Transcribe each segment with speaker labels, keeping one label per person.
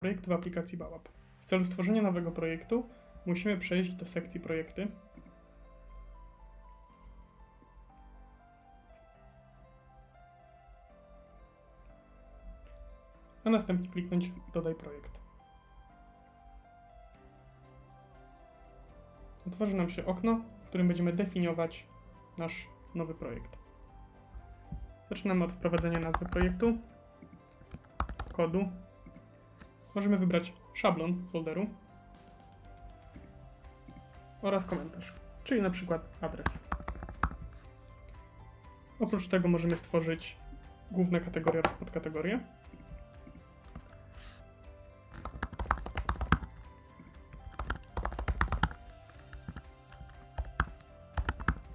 Speaker 1: Projekt w aplikacji Bałap. W celu stworzenia nowego projektu musimy przejść do sekcji projekty. A następnie kliknąć Dodaj projekt. Otworzy nam się okno, w którym będziemy definiować nasz nowy projekt. Zaczynamy od wprowadzenia nazwy projektu, kodu. Możemy wybrać szablon folderu oraz komentarz, czyli na przykład adres. Oprócz tego możemy stworzyć główne kategorie oraz podkategorie.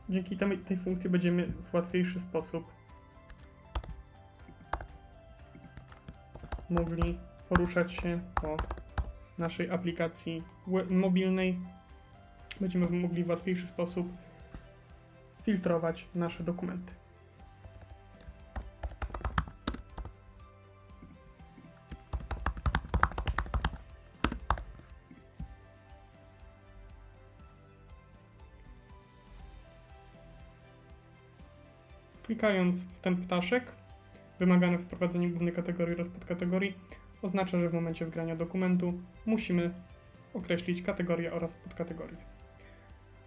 Speaker 1: Dzięki tej, tej funkcji będziemy w łatwiejszy sposób mogli poruszać się po naszej aplikacji mobilnej. Będziemy mogli w łatwiejszy sposób filtrować nasze dokumenty. Klikając w ten ptaszek, wymagane w wprowadzeniu głównej kategorii oraz podkategorii, oznacza, że w momencie wgrania dokumentu musimy określić kategorię oraz podkategorię.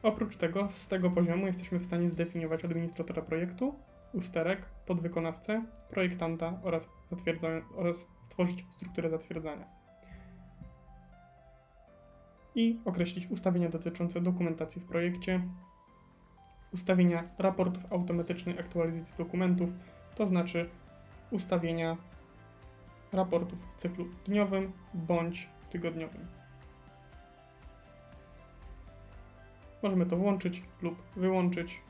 Speaker 1: Oprócz tego, z tego poziomu jesteśmy w stanie zdefiniować administratora projektu, usterek, podwykonawcę, projektanta oraz, oraz stworzyć strukturę zatwierdzania. I określić ustawienia dotyczące dokumentacji w projekcie, ustawienia raportów automatycznej aktualizacji dokumentów, to znaczy ustawienia raportów w cyklu dniowym bądź tygodniowym. Możemy to włączyć lub wyłączyć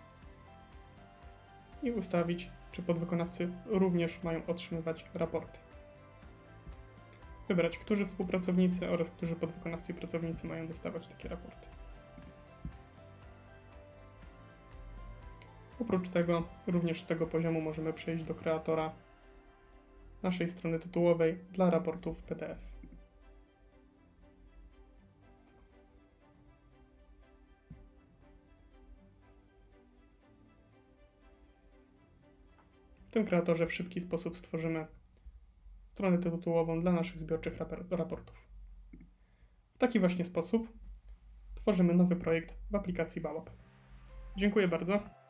Speaker 1: i ustawić, czy podwykonawcy również mają otrzymywać raporty. Wybrać, którzy współpracownicy oraz którzy podwykonawcy i pracownicy mają dostawać takie raporty. Oprócz tego, również z tego poziomu możemy przejść do kreatora naszej strony tytułowej dla raportów PDF. W tym kreatorze w szybki sposób stworzymy stronę tytułową dla naszych zbiorczych raportów. W taki właśnie sposób tworzymy nowy projekt w aplikacji Bałap. Dziękuję bardzo.